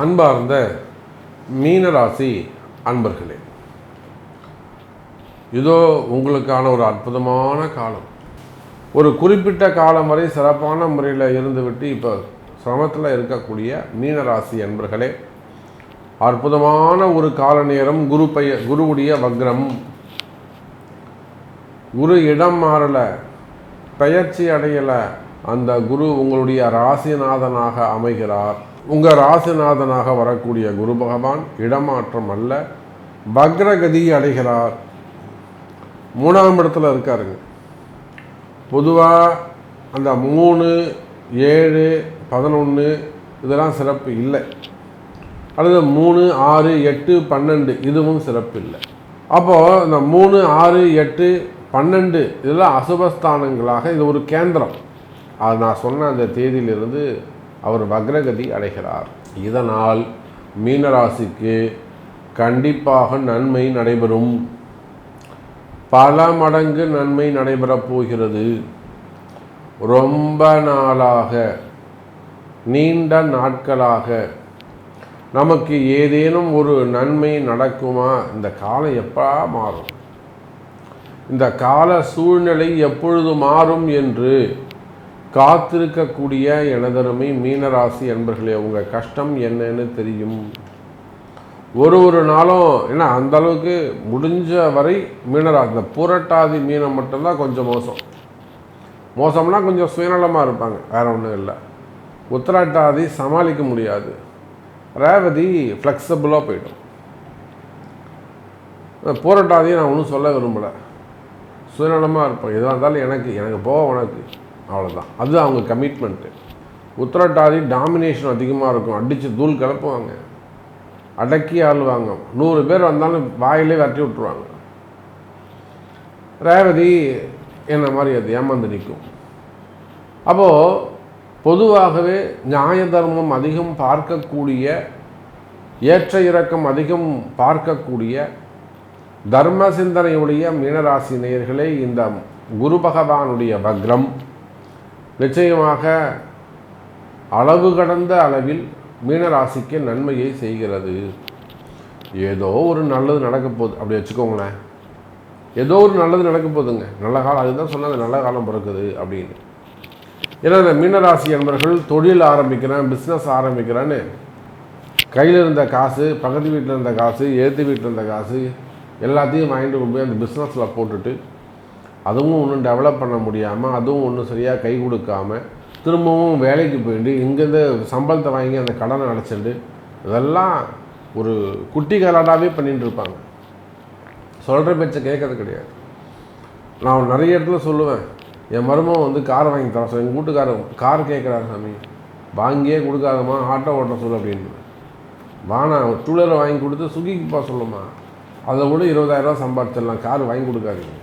அன்பார்ந்த மீனராசி அன்பர்களே இதோ உங்களுக்கான ஒரு அற்புதமான காலம். ஒரு குறிப்பிட்ட காலம் வரை சிறப்பான முறையில் இருந்துவிட்டு இப்போ சிரமத்தில் இருக்கக்கூடிய மீனராசி அன்பர்களே அற்புதமான ஒரு கால நேரம் குரு பைய குருவுடைய வக்ரம். குரு இடம் மாறலை பெயர்ச்சி அடையலை அந்த குரு உங்களுடைய ராசிநாதனாக அமைகிறார். உங்கள் ராசிநாதனாக வரக்கூடிய குரு பகவான் இடமாற்றம் அல்ல. வக்ரகதி அடைகிறார். மூணாம் இடத்துல இருக்காருங்க. பொதுவாக அந்த மூணு ஏழு பதினொன்று இதெல்லாம் சிறப்பு இல்லை. அல்லது மூணு ஆறு எட்டு பன்னெண்டு இதுவும் சிறப்பு இல்லை. அப்போது இந்த மூணு ஆறு எட்டு பன்னெண்டு இதெல்லாம் அசுபஸ்தானங்களாக இது ஒரு கேந்திரம். அது நான் சொன்ன அந்த தேதியிலிருந்து அவர் வக்ரகதி அடைகிறார். இதனால் மீனராசிக்கு கண்டிப்பாக நன்மை நடைபெறும். பல மடங்கு நன்மை நடைபெறப் போகிறது. ரொம்ப நாளாக நீண்ட நாட்களாக நமக்கு ஏதேனும் ஒரு நன்மை நடக்குமா? இந்த காலம் எப்பா மாறும்? இந்த கால சூழ்நிலை எப்பொழுது மாறும் என்று காத்திருக்கக்கூடிய எனதருமை மீனராசி அன்பர்களே உங்கள் கஷ்டம் என்னன்னு தெரியும். ஒரு ஒரு நாளும் ஏன்னா அந்த அளவுக்கு முடிஞ்ச வரை மீனராசி இந்த புரட்டாதி மீனம் மட்டும்தான் கொஞ்சம் மோசம். மோசம்னா கொஞ்சம் சுயநலமாக இருப்பாங்க வேறு ஒன்றும் இல்லை. உத்திராட்டாதி சமாளிக்க முடியாது. ரேவதி ஃப்ளெக்சிபிளாக போயிடும். போராட்டாதையும் நான் ஒன்றும் சொல்ல விரும்பலை. சுயநலமாக இருப்பேன். எதாக இருந்தாலும் எனக்கு எனக்கு போக உனக்கு. அவ்வளோதான் அது அவங்க கமிட்மெண்ட்டு உத்தரட்டாதி டாமினேஷன் அதிகமாக இருக்கும். அடித்து தூள் கிளப்புவாங்க. அடக்கி ஆளுவாங்க. நூறு பேர் வந்தாலும் வாயிலே வரட்டி விட்ருவாங்க ரேவதி என்ன மாதிரி அது ஏமாந்து நிற்கும். அப்போது பொதுவாகவே நியாய தர்மம் அதிகம் பார்க்கக்கூடிய ஏற்ற இறக்கம் அதிகம் பார்க்கக்கூடிய தர்ம சிந்தனையுடைய மீனராசி நேயர்களே இந்த குரு பகவானுடைய வக்ரம் நிச்சயமாக அளவு கடந்த அளவில் மீனராசிக்கு நன்மையை செய்கிறது. ஏதோ ஒரு நல்லது நடக்க போகுது அப்படி வச்சுக்கோங்களேன். ஏதோ ஒரு நல்லது நடக்க போகுதுங்க நல்ல காலம் அதுதான் சொன்னாங்க நல்ல காலம் பிறக்குது அப்படின்னு. ஏன்னா இந்த மீனராசி என்பவர்கள் தொழில் ஆரம்பிக்கிறேன் பிஸ்னஸ் ஆரம்பிக்கிறேன்னு கையில் இருந்த காசு பக்கத்து வீட்டில் இருந்த காசு ஏற்று வீட்டில் இருந்த காசு எல்லாத்தையும் வாங்கிட்டு கொண்டு போய் அந்த பிஸ்னஸில் போட்டுட்டு அதுவும் ஒன்றும் டெவலப் பண்ண முடியாமல் அதுவும் ஒன்றும் சரியாக கை கொடுக்காம திரும்பவும் வேலைக்கு போயிட்டு இங்கேருந்து சம்பளத்தை வாங்கி அந்த கடனை அடைச்சிட்டு இதெல்லாம் ஒரு குட்டி கலாடாவே பண்ணிட்டு இருப்பாங்க. சொல்கிற பேச்சை கேட்கறது கிடையாது. நான் நிறைய இடத்துல சொல்லுவேன். என் மருமகன் வந்து கார் வாங்கி தர சொல்லி எங்கள் வீட்டுக்காரர் கார் கேட்குறாரு சாமி. வாங்கியே கொடுக்காதம்மா ஆட்டோ ஓட்ட சொல்லு அப்படின்னு. வானா டூ வீலரை வாங்கி கொடுத்து சுகிக்கு போக சொல்லுமா அதை விட இருபதாயிரரூவா சம்பாதிச்சிடலாம் கார் வாங்கி கொடுக்காதீங்க.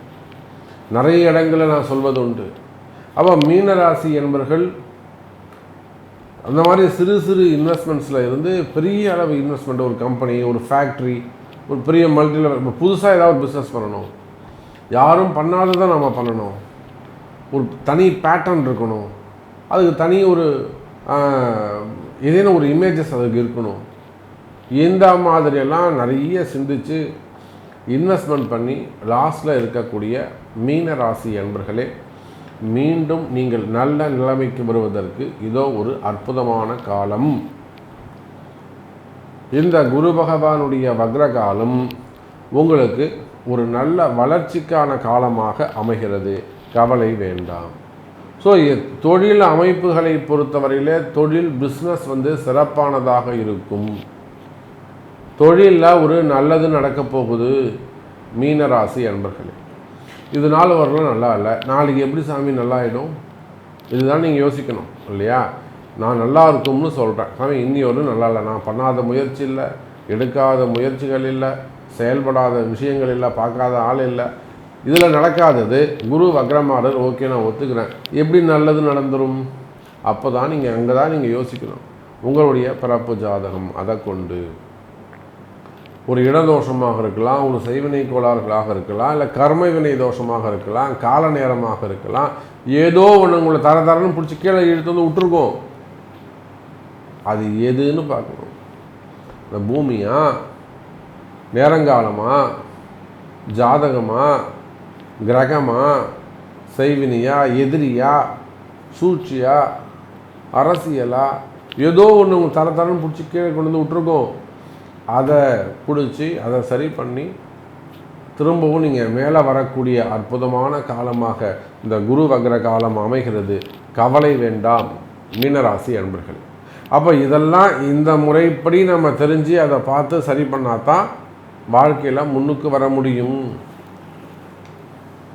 நிறைய இடங்களில் நான் சொல்வது உண்டு அப்போ மீனராசி என்பவர்கள் அந்த மாதிரி சிறு சிறு இன்வெஸ்ட்மெண்ட்ஸில் இருந்து பெரிய அளவு இன்வெஸ்ட்மெண்ட் ஒரு கம்பெனி ஒரு ஃபேக்ட்ரி ஒரு பெரிய மல்டி லெவல் புதுசாக ஏதாவது பிஸ்னஸ் பண்ணணும். யாரும் பண்ணாததை நம்ம பண்ணணும். ஒரு தனி பேட்டர்ன் இருக்கணும். அதுக்கு தனி ஒரு ஏதேனும் ஒரு இமேஜஸ் அதுக்கு இருக்கணும். இந்த மாதிரியெல்லாம் நிறைய சிந்தித்து இன்வெஸ்ட்மெண்ட் பண்ணி லாஸில் இருக்கக்கூடிய மீன ராசி என்பர்களே மீண்டும் நீங்கள் நல்ல நிலைமைக்கு வருவதற்கு இதோ ஒரு அற்புதமான காலம். இந்த குரு பகவானுடைய வக்ரகாலம் உங்களுக்கு ஒரு நல்ல வளர்ச்சிக்கான காலமாக அமைகிறது. கவலை வேண்டாம். ஸோ தொழில் அமைப்புகளை பொறுத்தவரையிலே தொழில் பிஸ்னஸ் வந்து சிறப்பானதாக இருக்கும். தொழிலில் ஒரு நல்லது நடக்கப் போகுது. மீனராசி அன்பர்களே. இது நாலு வரலாம் நல்லா இல்லை. நாளைக்கு எப்படி சாமி நல்லா ஆகிடும் இதுதான் நீங்கள் யோசிக்கணும் இல்லையா? நான் நல்லா இருக்கும்னு சொல்கிறேன் சாமி இன்னி ஒன்றும் நல்லா இல்லை. நான் பண்ணாத முயற்சி இல்லை எடுக்காத முயற்சிகள் இல்லை செயல்படாத விஷயங்கள் இல்லை பார்க்காத ஆள் இல்லை. இதில் நடக்காதது. குரு வக்ரமாடர் ஓகே நான் ஒத்துக்கிறேன். எப்படி நல்லது நடந்துடும் அப்போ தான் நீங்கள் அங்கே தான் நீங்கள் யோசிக்கணும். உங்களுடைய பிறப்பு ஜாதகம் அதை கொண்டு ஒரு இடதோஷமாக இருக்கலாம் ஒரு செய்வினை கோளாறுகளாக இருக்கலாம் இல்லை கர்மவினை தோஷமாக இருக்கலாம் கால நேரமாக இருக்கலாம் ஏதோ ஒன்று உங்களை தர தரன்னு பிடிச்சி கீழே இழுத்து வந்து விட்டுருக்கோம். அது எதுன்னு பார்க்கணும். இந்த பூமியா? நேரங்காலமா? ஜாதகமா? கிரகமா? செய்வினியா எதிரியா? சூழ்ச்சியா? அரசியலா? ஏதோ ஒன்று உங்கள் தர தரன்னு பிடிச்சி கீழே கொண்டு வந்து விட்டுருக்கோம். அதை பிடிச்சி அதை சரி பண்ணி திரும்பவும் நீங்கள் மேலே வரக்கூடிய அற்புதமான காலமாக இந்த குரு வக்ர காலம் அமைகிறது. கவலை வேண்டாம் மீனராசி அன்பர்கள். அப்போ இதெல்லாம் இந்த முறைப்படி நம்ம தெரிஞ்சு அதை பார்த்து சரி பண்ணால் தான் வாழ்க்கையில் முன்னுக்கு வர முடியும்.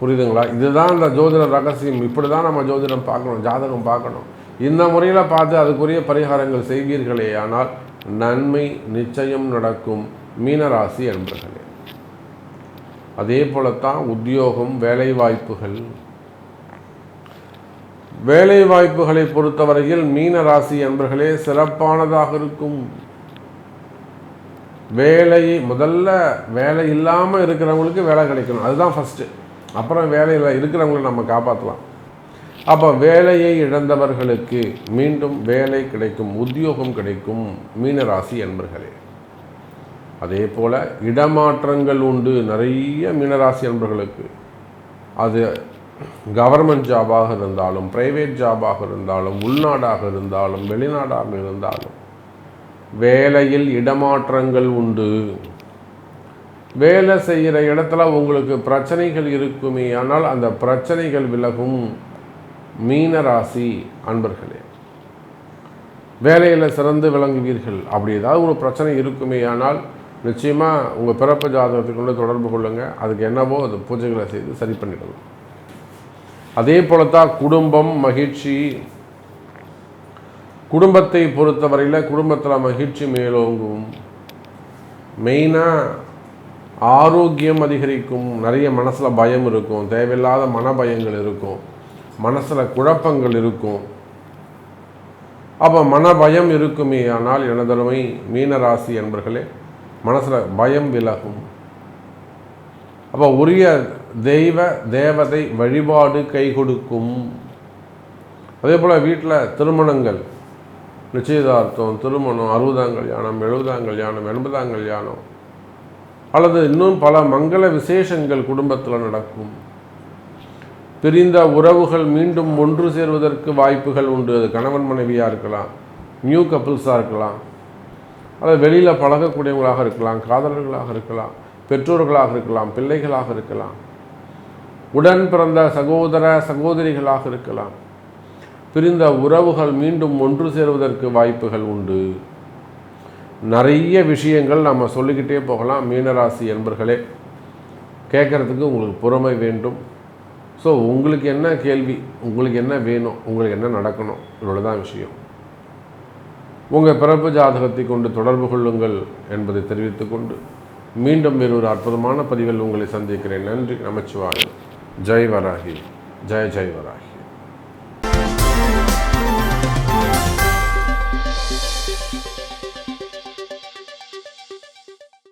புரியுதுங்களா? இதுதான் இந்த ஜோதிட ரகசியம். இப்படி தான் நம்ம ஜோதிடம் பார்க்கணும் ஜாதகம் பார்க்கணும். இந்த முறையில் பார்த்து அதுக்குரிய பரிகாரங்கள் செய்வீர்களே ஆனால் நன்மை நிச்சயம் நடக்கும் மீனராசி அன்பர்களே. அதே போலத்தான் உத்தியோகம் வேலைவாய்ப்புகள். வேலைவாய்ப்புகளை வேலை வாய்ப்புகளை பொறுத்தவரையில் மீன ராசி என்பர்களே சிறப்பானதாக இருக்கும். வேலை முதல்ல வேலை இல்லாமல் இருக்கிறவங்களுக்கு வேலை கிடைக்கணும். அதுதான் ஃபஸ்ட்டு அப்புறம் வேலையில் இருக்கிறவங்களை நம்ம காப்பாற்றலாம் அப்போ வேலையை இழந்தவர்களுக்கு மீண்டும் வேலை கிடைக்கும் உத்தியோகம் கிடைக்கும் மீனராசி என்பர்களே அதே போல் இடமாற்றங்கள் உண்டு. நிறைய மீனராசி அன்பர்களுக்கு. அது கவர்மெண்ட் ஜாபாக இருந்தாலும் ப்ரைவேட் ஜாபாக இருந்தாலும் உள்நாடாக இருந்தாலும் வெளிநாடாக இருந்தாலும் வேலையில் இடமாற்றங்கள் உண்டு. வேலை செய்கிற இடத்துல உங்களுக்கு பிரச்சனைகள் இருக்குமே ஆனால் அந்த பிரச்சனைகள் விலகும். மீனராசி அன்பர்களே வேலையில் சிறந்து விளங்குவீர்கள். அப்படி ஏதாவது ஒரு பிரச்சனை இருக்குமே ஆனால் நிச்சயமாக உங்கள் பிறப்பு ஜாதகத்தை கொண்டு தொடர்பு கொள்ளுங்கள் அதுக்கு என்னவோ அது பூஜைகளை செய்து சரி பண்ணிடலாம். அதே போலத்தான் குடும்பம் மகிழ்ச்சி. குடும்பத்தை பொறுத்தவரையில் குடும்பத்தில் மகிழ்ச்சி மேலோங்கும். மெயினாக ஆரோக்கியம் அதிகரிக்கும். நிறைய மனசில் பயம் இருக்கும். தேவையில்லாத மன பயங்கள் இருக்கும். மனசில் குழப்பங்கள் இருக்கும். அப்போ மன பயம் இருக்குமே ஆனால் எனதருமை மீனராசி என்பர்களே மனசில் பயம் விலகும். அப்போ உரிய தெய்வ தேவதை வழிபாடு கை கொடுக்கும். அதே போல் வீட்டில் திருமணங்கள் நிச்சயதார்த்தம் திருமணம் அறுபதாம் கல்யாணம் எழுபதாம் கல்யாணம் எண்பதாம் கல்யாணம் அல்லது இன்னும் பல மங்கள விசேஷங்கள் குடும்பத்தில் நடக்கும். பிரிந்த உறவுகள் மீண்டும் ஒன்று சேர்வதற்கு வாய்ப்புகள் உண்டு. அது கணவன் மனைவியாக இருக்கலாம் நியூ கப்பிள்ஸாக இருக்கலாம் அல்லது வெளியில் பழகக்கூடியவங்களாக இருக்கலாம் காதலர்களாக இருக்கலாம் பெற்றோர்களாக இருக்கலாம் பிள்ளைகளாக இருக்கலாம் உடன் பிறந்த சகோதர சகோதரிகளாக இருக்கலாம். பிரிந்த உறவுகள் மீண்டும் ஒன்று சேருவதற்கு வாய்ப்புகள் உண்டு. நிறைய விஷயங்கள் நம்ம சொல்லிக்கிட்டே போகலாம். மீனராசி என்பர்களே கேட்குறதுக்கு உங்களுக்கு பொறுமை வேண்டும். ஸோ உங்களுக்கு என்ன கேள்வி? உங்களுக்கு என்ன வேணும்? உங்களுக்கு என்ன நடக்கணும்? இவ்வளோ தான் விஷயம். உங்கள் பிறப்பு ஜாதகத்தை கொண்டு தொடர்பு கொள்ளுங்கள் என்பதை தெரிவித்துக்கொண்டு மீண்டும் வேறு ஒரு அற்புதமான பதிவில் உங்களை சந்திக்கிறேன். நன்றி. நமச்சிவாயம். ஜெய் வராகி. ஜெய் ஜெய் வராகி.